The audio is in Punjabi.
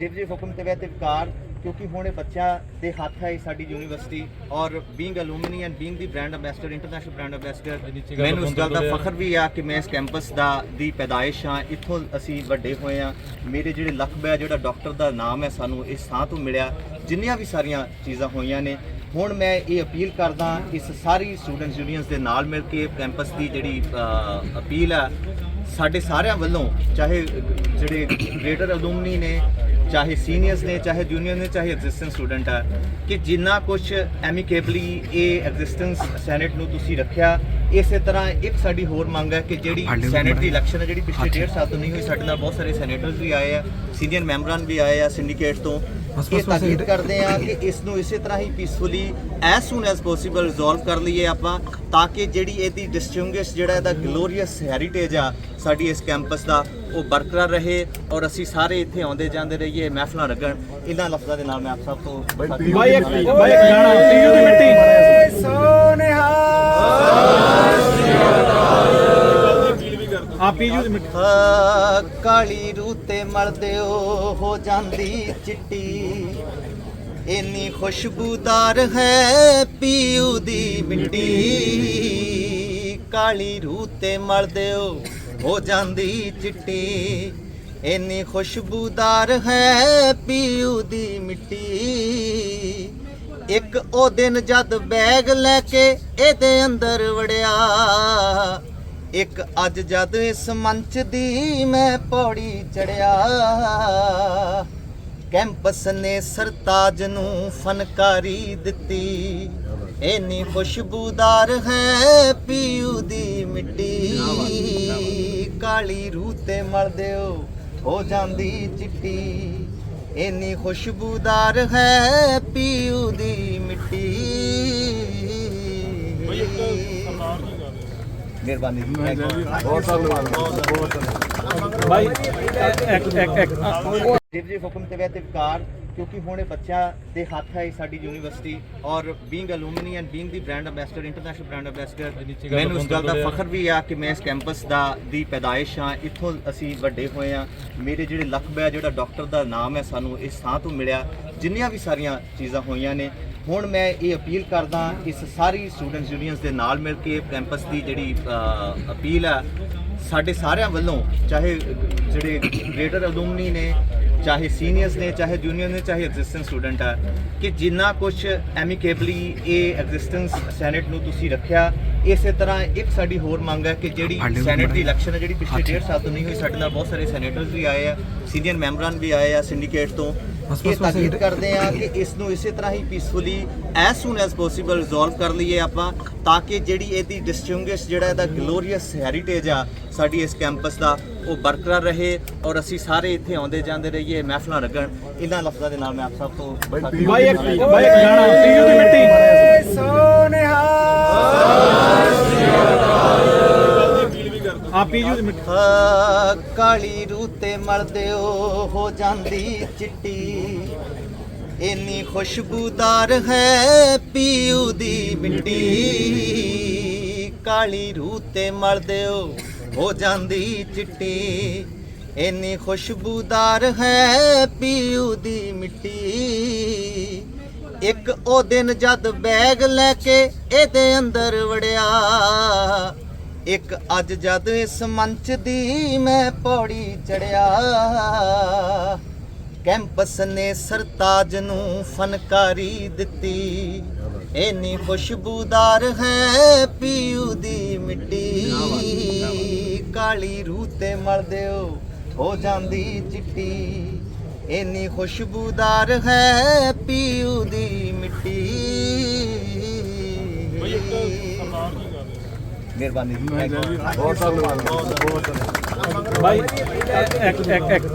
ਦੇਵ ਜੀ ਹੁਕਮ ਤੇ ਵੈਤੇ ਵਿਕਾਰ ਕਿਉਂਕਿ ਹੁਣ ਇਹ ਬੱਚਾ ਦੇ ਹੱਥ ਹੈ ਇਹ ਸਾਡੀ ਯੂਨੀਵਰਸਿਟੀ ਔਰ being alumni and being the brand ambassador international brand ambassador ਮੈਨੂੰ ਇਸ ਗੱਲ ਦਾ ਫਖਰ ਵੀ ਆ ਕਿ ਮੈਂ ਇਸ ਕੈਂਪਸ ਦਾ ਦੀ ਪੈਦਾਇਸ਼ ਹਾਂ ਇੱਥੋਂ ਅਸੀਂ ਵੱਡੇ ਹੋਏ ਆ ਮੇਰੇ ਜਿਹੜੇ ਲਕਬ ਹੈ ਜਿਹੜਾ ਡਾਕਟਰ ਦਾ ਨਾਮ ਹੈ ਸਾਨੂੰ ਇਸ ਥਾਂ ਤੋਂ ਮਿਲਿਆ ਜਿੰਨੀਆਂ ਵੀ ਸਾਰੀਆਂ ਚੀਜ਼ਾਂ ਹੋਈਆਂ ਨੇ ਹੁਣ ਮੈਂ ਇਹ ਅਪੀਲ ਕਰਦਾ ਇਸ ਸਾਰੀ ਸਟੂਡੈਂਟਸ ਯੂਨੀਅਨਸ ਦੇ ਨਾਲ ਮਿਲ ਕੇ ਕੈਂਪਸ ਦੀ ਜਿਹੜੀ ਅਪੀਲ ਆ ਸਾਡੇ ਸਾਰਿਆਂ ਵੱਲੋਂ ਚਾਹੇ ਜਿਹੜੇ ਗ੍ਰੇਟਰ ਅਲੂਮਨੀ ਨੇ ਚਾਹੇ ਸੀਨੀਅਰਸ ਨੇ ਚਾਹੇ ਜੂਨੀਅਰ ਨੇ ਚਾਹੇ ਐਗਜ਼ਿਸਟੈਂਸ ਸਟੂਡੈਂਟ ਆ ਕਿ ਜਿੰਨਾ ਕੁਝ ਐਮੀਕੇਬਲੀ ਇਹ ਐਗਜ਼ਿਸਟੈਂਸ ਸੈਨੇਟ ਨੂੰ ਤੁਸੀਂ ਰੱਖਿਆ ਇਸੇ ਤਰ੍ਹਾਂ ਇੱਕ ਸਾਡੀ ਹੋਰ ਮੰਗ ਹੈ ਕਿ ਜਿਹੜੀ ਸੈਨੇਟ ਦੀ ਇਲੈਕਸ਼ਨ ਹੈ ਜਿਹੜੀ ਪਿਛਲੇ ਡੇਢ ਸਾਲ ਤੋਂ ਨਹੀਂ ਹੋਈ ਸਾਡੇ ਨਾਲ ਬਹੁਤ ਸਾਰੇ ਸੈਨੇਟਰਸ ਵੀ ਆਏ ਆ ਸੀਨੀਅਰ ਮੈਂਬਰਾਂ ਵੀ ਆਏ ਆ ਸਿੰਡੀਕੇਟ ਤੋਂ। ਇਹ ਤਾਕੀਦ ਕਰਦੇ ਆ ਕਿ ਇਸ ਨੂੰ ਇਸੇ ਤਰ੍ਹਾਂ ਹੀ peacefully as soon as possible resolve ਕਰ ਲਈਏ ਆਪਾਂ ਤਾਂ ਕਿ ਜਿਹੜੀ ਇਹਦੀ ਡਿਸਟਿੰਗੁਇਸ਼ ਜਿਹੜਾ ਇਹਦਾ ਗਲੋਰੀਅਸ ਹੈਰੀਟੇਜ ਆ ਸਾਡੀ ਇਸ ਕੈਂਪਸ ਦਾ ਉਹ ਬਰਕਰਾਰ ਰਹੇ ਔਰ ਅਸੀਂ ਸਾਰੇ ਇੱਥੇ ਆਉਂਦੇ ਜਾਂਦੇ ਰਹੀਏ ਮਹਿਫਲਾਂ ਲੱਗਣ। ਇਹਨਾਂ ਲਫ਼ਜ਼ਾਂ ਦੇ ਨਾਲ ਮੈਂ ਆਪ ਸਭ ਤੋਂ ਬਾਈ ਇੱਕ ਬਾਈ ਇੱਕ ਗਾਣਾ ਪੀਯੂ ਦੀ ਮਿੱਟੀ। ਆ ਪੀਯੂ ਦੀ ਮਿੱਟੀ। ਆ, ਕਾਲੀ ਰੂਹ ਤੇ ਮਲਦਿਓ ਹੋ ਜਾਂਦੀ ਚਿੱਟੀ। ਇੰਨੀ ਖੁਸ਼ਬੂਦਾਰ ਹੈ ਪੀਊ ਦੀ ਮਿੱਟੀ। ਕਾਲੀ ਰੂਹ ਤੇ ਮਲਦਿਓ ਹੋ। ਹੋ ਜਾਂਦੀ ਚਿੱਟੀ। ਇੰਨੀ ਖੁਸ਼ਬੂਦਾਰ ਹੈ ਪੀਊ ਦੀ ਮਿੱਟੀ। ਇੱਕ ਉਹ ਦਿਨ ਜਦ ਬੈਗ ਲੈ ਕੇ ਇਹਦੇ ਅੰਦਰ ਵੜਿਆ। ਇੱਕ ਅੱਜ ਜਦ ਇਸ ਮੰਚ ਦੀ ਮੈਂ ਪੌੜੀ ਚੜਿਆ। ਕੈਂਪਸ ਨੇ ਸਰਤਾਜ ਨੂੰ ਫਨਕਾਰੀ ਦਿੱਤੀ। ਇੰਨੀ ਖੁਸ਼ਬੂਦਾਰ ਹੈ ਪੀਊ ਦੀ ਮਿੱਟੀ। ਕਾਲੀ ਰੂਹ ਤੇ ਮਲ ਦਿਓ ਹੋ ਜਾਂਦੀ ਚਿੱਟੀ। ਇੰਨੀ ਖੁਸ਼ਬੂਦਾਰ ਹੈ ਪੀਊ ਦੀ ਮਿੱਟੀ। ਮਿਹਰਬਾਨੀ ਜੀ ਬਹੁਤ ਧੰਨਵਾਦ। ਬਹੁਤ ਧੰਨਵਾਦ। ਬਾਈ ਇੱਕ ਇੱਕ ਇੱਕ ਦੇਵ ਜੀ ਹੁਕਮ ਤੇ ਵੈਤੇ ਵਿਕਾਰ ਕਿਉਂਕਿ ਹੁਣ ਇਹ ਬੱਚਾ ਦੇ ਹੱਥ ਹੈ ਸਾਡੀ ਯੂਨੀਵਰਸਿਟੀ ਔਰ being alumni and being the brand ambassador international brand ambassador ਮੈਨੂੰ ਇਸ ਗੱਲ ਦਾ ਫਖਰ ਵੀ ਆ ਕਿ ਮੈਂ ਇਸ ਕੈਂਪਸ ਦਾ ਦੀ ਪੈਦਾਇਸ਼ ਹਾਂ ਇੱਥੋਂ ਅਸੀਂ ਵੱਡੇ ਹੋਏ ਆ ਮੇਰੇ ਜਿਹੜੇ ਲਕਬ ਹੈ ਜਿਹੜਾ ਡਾਕਟਰ ਦਾ ਨਾਮ ਹੈ ਸਾਨੂੰ ਇਸ ਥਾਂ ਤੋਂ ਮਿਲਿਆ। ਜਿੰਨੀਆਂ ਵੀ ਸਾਰੀਆਂ ਚੀਜ਼ਾਂ ਹੋਈਆਂ ਨੇ ਹੁਣ ਮੈਂ ਇਹ ਅਪੀਲ ਕਰਦਾ ਇਸ ਸਾਰੀ ਸਟੂਡੈਂਟਸ ਯੂਨੀਅਨਸ ਦੇ ਨਾਲ ਮਿਲ ਕੇ ਕੈਂਪਸ ਦੀ ਜਿਹੜੀ ਅਪੀਲ ਆ ਸਾਡੇ ਸਾਰਿਆਂ ਵੱਲੋਂ ਚਾਹੇ ਜਿਹੜੇ ਗ੍ਰੇਟਰ ਅਲੂਮਨੀ ਨੇ ਚਾਹੇ ਸੀਨੀਅਰਸ ਨੇ, ਚਾਹੇ ਜੂਨੀਅਰ ਨੇ, ਚਾਹੇ ਐਗਜ਼ਿਸਟੈਂਸ ਸਟੂਡੈਂਟ ਆ, ਕਿ ਜਿੰਨਾ ਕੁਝ ਐਮੀਕੇਬਲੀ ਇਹ ਐਗਜ਼ਿਸਟੈਂਸ ਸੈਨੇਟ ਨੂੰ ਤੁਸੀਂ ਰੱਖਿਆ ਇਸੇ ਤਰ੍ਹਾਂ ਇੱਕ ਸਾਡੀ ਹੋਰ ਮੰਗ ਹੈ ਕਿ ਜਿਹੜੀ ਸੈਨੇਟ ਦੀ ਇਲੈਕਸ਼ਨ ਹੈ ਜਿਹੜੀ ਪਿਛਲੇ ਡੇਢ ਸਾਲ ਤੋਂ ਨਹੀਂ ਹੋਈ ਸਾਡੇ ਨਾਲ ਬਹੁਤ ਸਾਰੇ ਸੈਨੇਟਰਸ ਵੀ ਆਏ ਆ ਸੀਨੀਅਰ ਮੈਂਬਰਾਂ ਵੀ ਆਏ ਆ ਸਿੰਡੀਕੇਟ ਤੋਂ। ਇਹ ਤਾਕੀਦ ਕਰਦੇ ਆ ਕਿ ਇਸ ਨੂੰ ਇਸੇ ਤਰ੍ਹਾਂ ਹੀ peacefully as soon as possible resolve ਕਰ ਲਈਏ ਆਪਾਂ ਤਾਂ ਕਿ ਜਿਹੜੀ ਇਹਦੀ ਡਿਸਟਿੰਗੁਇਸ਼ ਜਿਹੜਾ ਇਹਦਾ ਗਲੋਰੀਅਸ ਹੈਰੀਟੇਜ ਆ ਸਾਡੀ ਇਸ ਕੈਂਪਸ ਦਾ ਉਹ ਬਰਕਰਾਰ ਰਹੇ ਔਰ ਅਸੀਂ ਸਾਰੇ ਇੱਥੇ ਆਉਂਦੇ ਜਾਂਦੇ ਰਹੀਏ ਮਹਿਫਲਾਂ ਲੱਗਣ ਇਹਨਾਂ ਲਫ਼ਜ਼ਾਂ ਦੇ ਨਾਲ ਮੈਂ ਆਪ ਸਭ ਤੋਂ ਬਾਈ ਇੱਕ ਬਾਈ ਇੱਕ ਗਾਣਾ ਪੀਯੂ ਦੀ ਮਿੱਟੀ। ਆ ਪੀਯੂ ਦੀ ਮਿੱਟੀ ਕਾਲੀ ਰੂਤੇ ਤੇ ਮਲਦਿਓ ਹੋ ਜਾਂਦੀ ਚਿੱਟੀ। ਇੰਨੀ ਖੁਸ਼ਬੂਦਾਰ ਹੈ ਪੀਊ ਦੀ ਮਿੱਟੀ। ਕਾਲੀ ਰੂਤੇ ਮਲਦੇ ਮਲਦਿਓ ਹੋ ਜਾਂਦੀ ਚਿੱਟੀ। ਇੰਨੀ ਖੁਸ਼ਬੂਦਾਰ ਹੈ ਪੀਊ ਦੀ ਮਿੱਟੀ। ਇੱਕ ਉਹ ਦਿਨ ਜਦ ਬੈਗ ਲੈ ਕੇ ਇਹਦੇ ਅੰਦਰ ਵੜਿਆ। ਇੱਕ ਅੱਜ ਜਦ ਇਸ ਮੰਚ ਦੀ ਮੈਂ ਪੌੜੀ ਚੜਿਆ, ਕੈਂਪਸ ਨੇ ਸਰਤਾਜ ਨੂੰ ਫਨਕਾਰੀ ਦਿੱਤੀ। ਇੰਨੀ ਖੁਸ਼ਬੂਦਾਰ ਹੈ ਪੀਊ ਦੀ ਮਿੱਟੀ। ਕਾਲੀ ਰੂਹ ਤੇ ਮਲ ਹੋ ਜਾਂਦੀ ਚਿੱਟੀ। ਇੰਨੀ ਖੁਸ਼ਬੂਦਾਰ ਹੈ ਪੀਊ ਦੀ ਮਿੱਟੀ। ਮਿਹਰਬਾਨੀ ਜੀ। ਬਹੁਤ ਧੰਨਵਾਦ। ਬਹੁਤ ਧੰਨਵਾਦ। ਬਾਈ ਇੱਕ ਇੱਕ ਇੱਕ